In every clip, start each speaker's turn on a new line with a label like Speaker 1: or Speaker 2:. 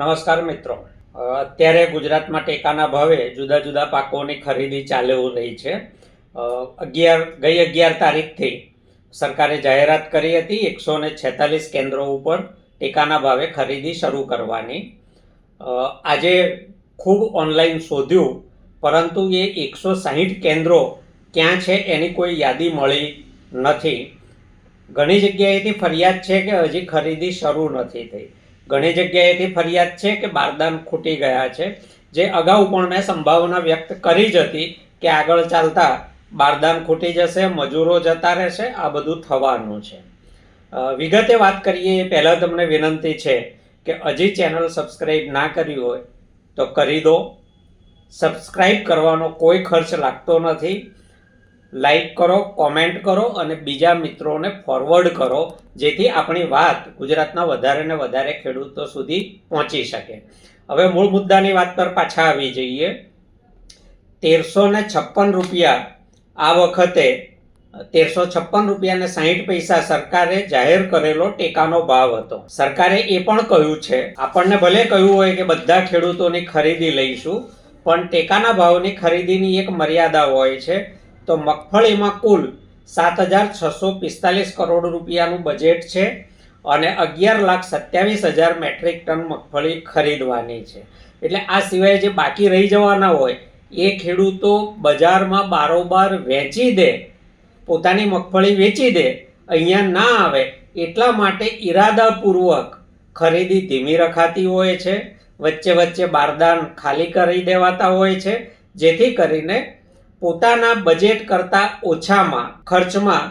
Speaker 1: નમસ્કાર મિત્રો. અત્યારે ગુજરાતમાં ટેકાના ભાવે જુદા જુદા પાકોની ખરીદી ચાલુ રહી છે. અગિયાર, ગઈ અગિયાર તારીખથી સરકારે જાહેરાત કરી હતી એકસો ને છેતાલીસ કેન્દ્રો ઉપર ટેકાના ભાવે ખરીદી શરૂ કરવાની. આજે ખૂબ ઓનલાઈન શોધ્યું, પરંતુ એ એકસો સાહીઠ કેન્દ્રો ક્યાં છે એની કોઈ યાદી મળી નથી. ઘણી જગ્યાએથી ફરિયાદ છે કે હજી ખરીદી શરૂ નથી થઈ. ઘણી જગ્યાએથી ફરિયાદ છે કે બારદાન ખૂટી ગયા છે. જે અગાઉ પણ મેં સંભાવના વ્યક્ત કરી જ હતી કે આગળ ચાલતા બારદાન ખૂટી જશે, મજૂરો જતા રહેશે, આ બધું થવાનું છે. વિગતે વાત કરીએ, એ પહેલાં તમને વિનંતી છે કે હજી ચેનલ સબસ્ક્રાઈબ ના કરી હોય તો કરી દો. સબસ્ક્રાઈબ કરવાનો કોઈ ખર્ચ લાગતો નથી. લાઈક કરો કોમેન્ટ કરો અને બીજા મિત્રોને ફોરવર્ડ કરો, જેથી આપણી વાત ગુજરાતના વધારે ને વધારે ખેડૂતો સુધી પહોંચી શકે. હવે મૂળ મુદ્દાની વાત પર પાછા આવી જઈએ. તેરસો ને છપ્પન રૂપિયા આ વખતે, તેરસો છપ્પન રૂપિયા ને સાહીઠ પૈસા સરકારે જાહેર કરેલો ટેકાનો ભાવ હતો. સરકારે એ પણ કહ્યું છે. આપણને ભલે કહ્યું હોય કે બધા ખેડૂતોની ખરીદી લઈશું, પણ ટેકાના ભાવની ખરીદીની એક મર્યાદા હોય છે. તો મગફળીમાં કુલ સાત હજાર છસો પિસ્તાલીસ કરોડ રૂપિયાનું બજેટ છે અને અગિયાર લાખ સત્યાવીસ હજાર મેટ્રિક ટન મગફળી ખરીદવાની છે. એટલે આ સિવાય જે બાકી રહી જવાના હોય, એ ખેડૂતો બજારમાં બારોબાર વેચી દે, પોતાની મગફળી વેચી દે, અહીંયા ના આવે, એટલા માટે ઈરાદાપૂર્વક ખરીદી ધીમી રખાતી હોય છે. વચ્ચે વચ્ચે બારદાન ખાલી કરી દેવાતા હોય છે. જેથી કરીને પોતાના બજેટ કરતાં ઓછામાં ખર્ચમાં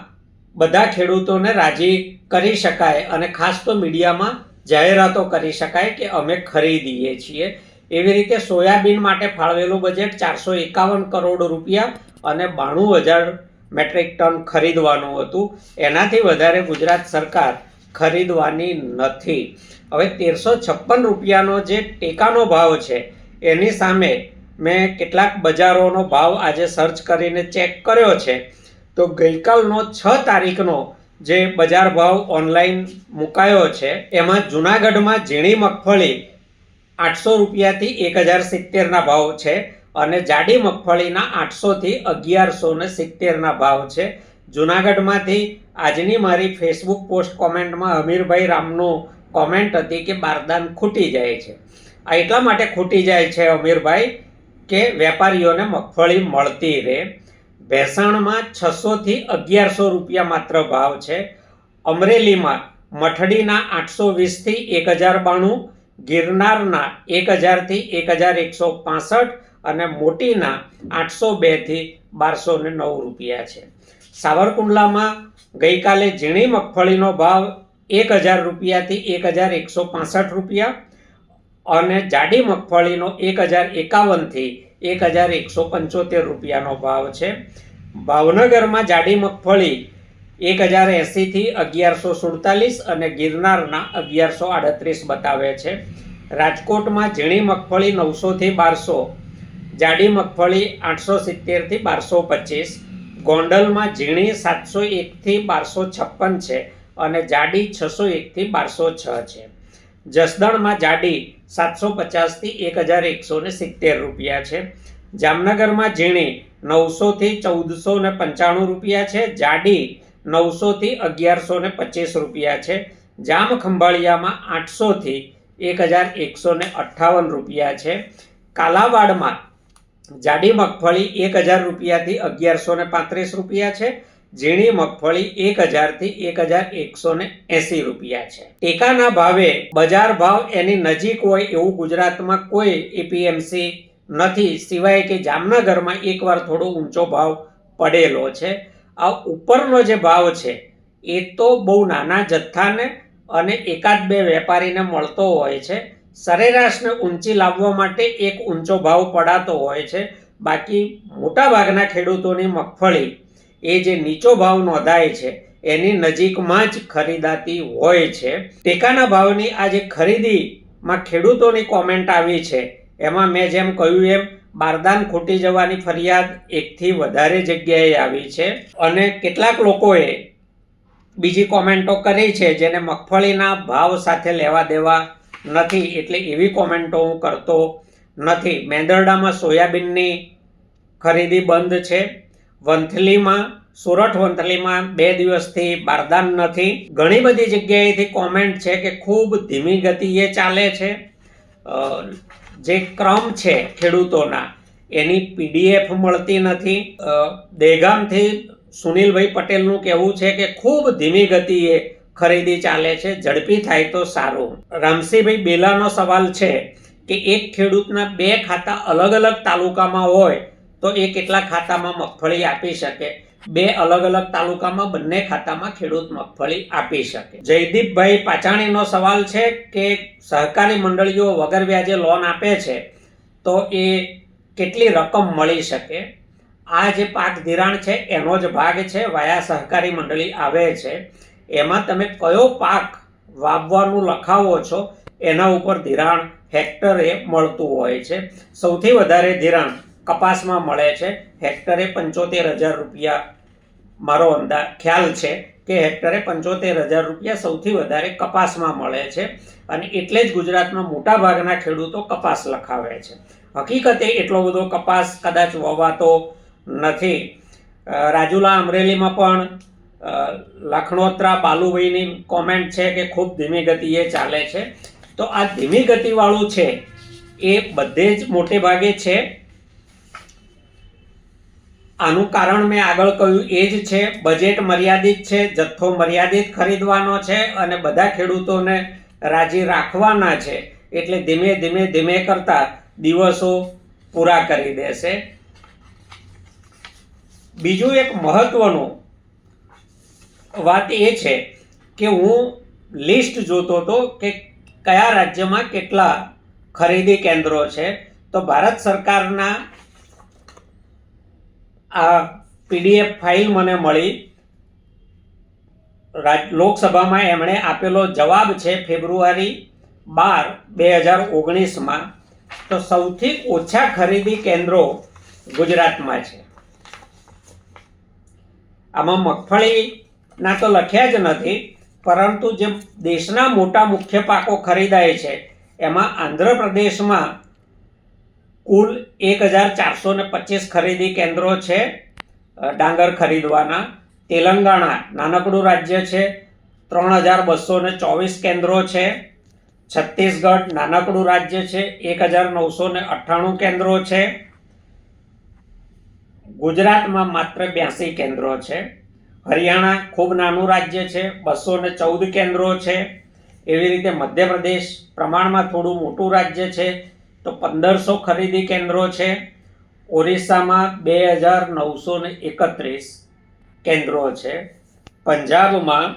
Speaker 1: બધા ખેડૂતોને રાજી કરી શકાય અને ખાસ તો મીડિયામાં જાહેરાતો કરી શકાય કે અમે ખરીદીએ છીએ. એવી રીતે સોયાબીન માટે ફાળવેલું બજેટ ચારસો એકાવન કરોડ રૂપિયા અને બાણું હજાર મેટ્રિક ટન ખરીદવાનું હતું. એનાથી વધારે ગુજરાત સરકાર ખરીદવાની નથી. હવે તેરસો છપ્પન રૂપિયાનો જે ટેકાનો ભાવ છે, એની સામે મેં કેટલાક બજારોનો ભાવ આજે સર્ચ કરીને ચેક કર્યો છે. તો ગઈકાલનો છ તારીખનો જે બજાર ભાવ ઓનલાઈન મુકાયો છે, એમાં જુનાગઢમાં ઝીણી મગફળી આઠસો રૂપિયાથી એક હજાર સિત્તેરના ભાવ છે અને જાડી મગફળીના આઠસોથી અગિયારસો ને સિત્તેરના ભાવ છે. જુનાગઢમાંથી આજની મારી ફેસબુક પોસ્ટ કોમેન્ટમાં અમીરભાઈ રામનું કોમેન્ટ હતી કે બારદાન ખૂટી જાય છે. આ એટલા માટે ખૂટી જાય છે અમીરભાઈ કે વેપારીઓને મગફળી મળતી રહે. ભેસાણમાં છસોથી અગિયારસો રૂપિયા માત્ર ભાવ છે. અમરેલીમાં મઠડીના આઠસો વીસથી એક હજાર બાણું, ગિરનારના એક હજારથી એક હજાર એકસો પાસઠ અને મોટીના આઠસો બેથી બારસો ને નવ રૂપિયા છે. સાવરકુંડલામાં ગઈકાલે ઝીણી મગફળીનો ભાવ એક હજાર રૂપિયાથી એક હજાર એકસો પાસઠ રૂપિયા અને જાડી મગફળીનો એક હજાર એકાવનથી એક હજાર એકસો પંચોતેર રૂપિયાનો ભાવ છે. ભાવનગરમાં જાડી મગફળી એક હજાર એંસીથી અગિયારસો સુડતાલીસ અને ગિરનારના અગિયારસો આડત્રીસ બતાવે છે. રાજકોટમાં ઝીણી મગફળી નવસોથી બારસો, જાડી મગફળી આઠસો સિત્તેરથી બારસો પચીસ, ગોંડલમાં ઝીણી સાતસો એકથી બારસો છપ્પન છે અને જાડી છસો એકથી બારસો છ છે. જસદણમાં જાડી સાતસો પચાસથી એક હજાર એકસો ને સિત્તેર રૂપિયા છે. જામનગરમાં ઝીણી નવસોથી ચૌદસો ને પંચાણું રૂપિયા છે. જાડી નવસોથી અગિયારસો ને પચીસ રૂપિયા છે. જામ ખંભાળિયામાં આઠસોથી એક હજાર એકસો ને અઠ્ઠાવન રૂપિયા છે. કાલાવાડમાં જાડી મગફળી એક હજાર રૂપિયાથી અગિયારસો ને પાંત્રીસ રૂપિયા છે. ઝીણી મગફળી એક હજારથી એક હજાર એકસો ને એંસી રૂપિયા છે. ટેકાના ભાવે બજાર ભાવ એની નજીક હોય એવું ગુજરાતમાં કોઈ એપીએમસી નથી. સિવાય કે જામનગરમાં એકવાર થોડો ઊંચો ભાવ પડેલો છે. આ ઉપરનો જે ભાવ છે, એ તો બહુ નાના જથ્થાને અને એકાદ બે વેપારીને મળતો હોય છે. સરેરાશને ઊંચી લાવવા માટે એક ઊંચો ભાવ પડાતો હોય છે. બાકી મોટાભાગના ખેડૂતોની મગફળી એ જે નીચો ભાવ નોંધાય છે, એની નજીકમાં જ ખરીદાતી હોય છે. ટેકાના ભાવની આ જે ખરીદીમાં ખેડૂતોની કોમેન્ટ આવી છે, એમાં મેં જેમ કહ્યું એમ, બારદાન ખૂટી જવાની ફરિયાદ એકથી વધારે જગ્યાએ આવી છે. અને કેટલાક લોકોએ બીજી કોમેન્ટો કરી છે, જેને મગફળીના ભાવ સાથે લેવા દેવા નથી, એટલે એવી કોમેન્ટો હું કરતો નથી. મેંદરડામાં સોયાબીનની ખરીદી બંધ છે. વંથલીમાં, સુરત વંથલીમાં બે દિવસથી બારદાન નથી. ઘણી બધી જગ્યાએથી કોમેન્ટ છે કે ખૂબ ધીમી ગતિએ ચાલે છે. જે ક્રમ છે ખેડૂતોના, એની પીડીએફ મળતી નથી. દેગામથી સુનિલભાઈ પટેલનું કહેવું છે કે ખૂબ ધીમી ગતિએ ખરીદી ચાલે છે, ઝડપી થાય તો સારું. રામસિંહભાઈ, બેલાનો સવાલ છે કે એક ખેડૂતના બે ખાતા અલગ અલગ તાલુકામાં હોય તો એ કેટલા ખાતામાં મગફળી આપી શકે? બે અલગ અલગ તાલુકામાં બંને ખાતામાં ખેડૂત મગફળી આપી શકે. જયદીપભાઈ પાચાણીનો સવાલ છે કે સહકારી મંડળીઓ વગર વ્યાજે લોન આપે છે, તો એ કેટલી રકમ મળી શકે? આ જે પાક ધિરાણ છે, એનો જ ભાગ છે, વાયા સહકારી મંડળી આવે છે. એમાં તમે કયો પાક વાવવાનું લખાવો છો, એના ઉપર ધિરાણ હેક્ટરે મળતું હોય છે. સૌથી વધારે ધિરાણ કપાસમાં મળે છે. હેક્ટરે પંચોતેર હજાર રૂપિયા. મારો અંદાજ ખ્યાલ છે કે હેક્ટરે પંચોતેર હજાર રૂપિયા સૌથી વધારે કપાસમાં મળે છે અને એટલે જ ગુજરાતમાં મોટાભાગના ખેડૂતો કપાસ લખાવે છે. હકીકતે એટલો બધો કપાસ કદાચ વવાતો નથી. રાજુલા અમરેલીમાં પણ લખણોત્રા બાલુભાઈની કોમેન્ટ છે કે ખૂબ ધીમી ગતિએ ચાલે છે. તો આ ધીમી ગતિવાળું છે એ બધે જ મોટે ભાગે છે. આનું કારણ મેં આગળ કહ્યું એ જ છે બજેટ મર્યાદિત છે, જથ્થો મર્યાદિત ખરીદવાનો છે અને બધા ખેડૂતોને રાજી રાખવાના છે. એટલે ધીમે ધીમે ધીમે કરતા દિવસો પૂરા કરી દેશે. બીજું એક મહત્વનું વાત એ છે કે હું લિસ્ટ જોતો હતો કે કયા રાજ્યમાં કેટલા ખરીદી કેન્દ્રો છે. તો ભારત સરકારના આ પીડીએફ ફાઇલ મને મળી. રાજ, લોકસભામાં એમણે આપેલો જવાબ છે ફેબ્રુઆરી બાર, બે હજાર ઓગણીસમાં. તો સૌથી ઓછા ખરીદી કેન્દ્રો ગુજરાતમાં છે. આમાં મગફળીના તો લખ્યા જ નથી, પરંતુ જે દેશના મોટા મુખ્ય પાકો ખરીદાય છે, એમાં આંધ્રપ્રદેશમાં કુલ એક હજાર ચારસો ને પચીસ ખરીદી કેન્દ્રો છે ડાંગર ખરીદવાના, તેલંગાણા, નાનકડું રાજ્ય છે, ત્રણ હજાર બસો ને ચોવીસ કેન્દ્રો છે, છત્તીસગઢ, નાનકડું રાજ્ય છે, એક હજાર નવસો ને અઠ્ઠાણું કેન્દ્રો છે, ગુજરાતમાં માત્ર બ્યાસી કેન્દ્રો છે, હરિયાણા ખૂબ નાનું રાજ્ય છે, બસો ને ચૌદ કેન્દ્રો છે, એવી રીતે મધ્યપ્રદેશ પ્રમાણમાં થોડું મોટું રાજ્ય છે તો પંદરસો ખરીદી કેન્દ્રો છે. ઓરિસ્સામાં બે હજાર નવસો ને એકત્રીસ કેન્દ્રો છે. પંજાબમાં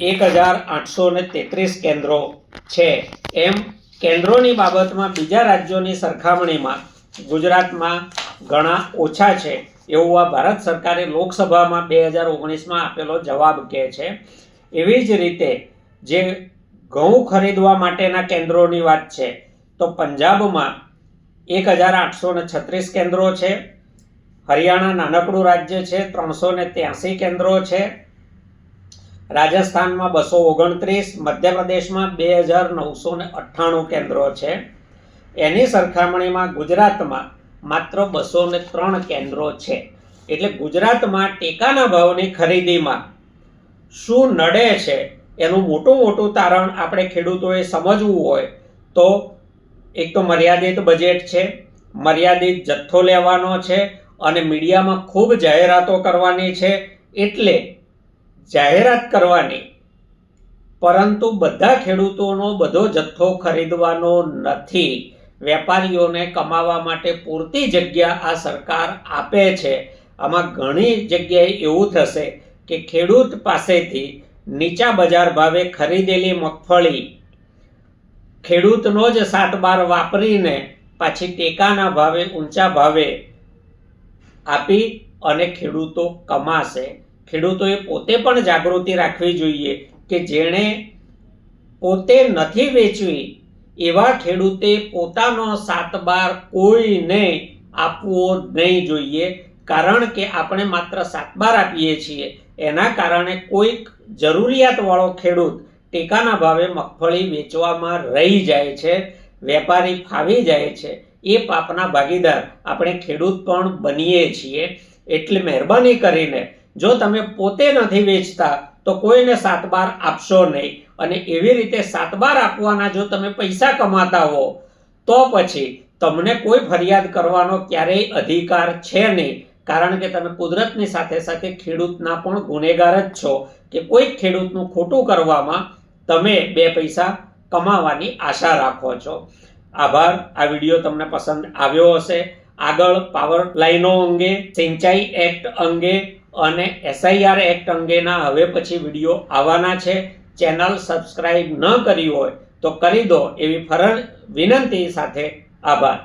Speaker 1: એક હજાર આઠસો ને તેત્રીસ કેન્દ્રો છે. એમ કેન્દ્રોની બાબતમાં બીજા રાજ્યોની સરખામણીમાં ગુજરાતમાં ઘણા ઓછા છે. એવું આ ભારત સરકારે લોકસભામાં બે હજાર ઓગણીસમાં આપેલો જવાબ કહે છે. એવી જ રીતે જે ઘઉં ખરીદવા માટેના કેન્દ્રોની વાત છે. તો પંજાબમાં એક હજાર આઠસો ને છત્રીસ કેન્દ્રો છે. હરિયાણા નાનકડું રાજ્ય છે, ત્રણસો ને ત્યાસી કેન્દ્રો છે. રાજસ્થાનમાં બસો ઓગણત્રીસ, મધ્યપ્રદેશમાં બે હજાર નવસો ને અઠ્ઠાણું કેન્દ્રો છે. એની સરખામણીમાં ગુજરાતમાં માત્ર બસો ને ત્રણ કેન્દ્રો છે. એટલે ગુજરાતમાં ટેકાના ભાવની ખરીદીમાં શું નડે છે, એનું મોટું મોટું તારણ આપણે ખેડૂતોએ સમજવું હોય તો એક તો મર્યાદિત બજેટ છે, મર્યાદિત જથ્થો લેવાનો છે અને મીડિયામાં ખૂબ જાહેરાતો કરવાની છે એટલે જાહેરાત કરવાની, પરંતુ બધા ખેડૂતોનો બધો જથ્થો ખરીદવાનો નથી. વેપારીઓને કમાવા માટે પૂરતી જગ્યા આ સરકાર આપે છે. આમાં ઘણી જગ્યાએ એવું થશે કે ખેડૂત પાસેથી નીચા બજાર ભાવે ખરીદેલી મગફળી ખેડૂતનો જ સાત બાર વાપરીને પાછી ટેકાના ભાવે, ઊંચા ભાવે આપી અને ખેડૂતો કમાશે. ખેડૂતોએ પોતે પણ જાગૃતિ રાખવી જોઈએ કે જેણે પોતે નથી વેચવી, એવા ખેડૂતે પોતાનો સાત બાર કોઈને આપવો નહીં જોઈએ. કારણ કે આપણે માત્ર સાત બાર આપીએ છીએ. એના કારણે કોઈક જરૂરિયાતવાળો ખેડૂત ટેકાના ભાવે મગફળી વેચવામાં રહી જાય છે, વેપારી ફાવી જાય છે. એ પાપના ભાગીદાર આપણે ખેડૂત પણ બનીએ છીએ. એટલે મહેરબાની કરીને જો તમે પોતે નથી વેચતા, તો કોઈને સાત બાર આપશો નહીં. અને એવી રીતે સાત બાર આપવાના જો તમે પૈસા કમાતા હો, તો પછી તમને કોઈ ફરિયાદ કરવાનો ક્યારેય અધિકાર છે નહીં. કારણ કે તમે કુદરતની સાથે સાથે ખેડૂતના પણ ગુનેગાર જ છો કે કોઈ ખેડૂતનું ખોટું કરવામાં તમે બે પૈસા કમાવાની આશા રાખો છો. આભાર. આ વીડિયો તમને પસંદ આવ્યો હશે. આગળ પાવર લાઈનો અંગે, સિંચાઈ એક્ટ અંગે અને એસઆઈઆર એક્ટ અંગેના હવે પછી વીડિયો આવવાના છે. ચેનલ સબસ્ક્રાઈબ ન કરી હોય તો કરી દો એવી ફરજ વિનંતી સાથે આભાર.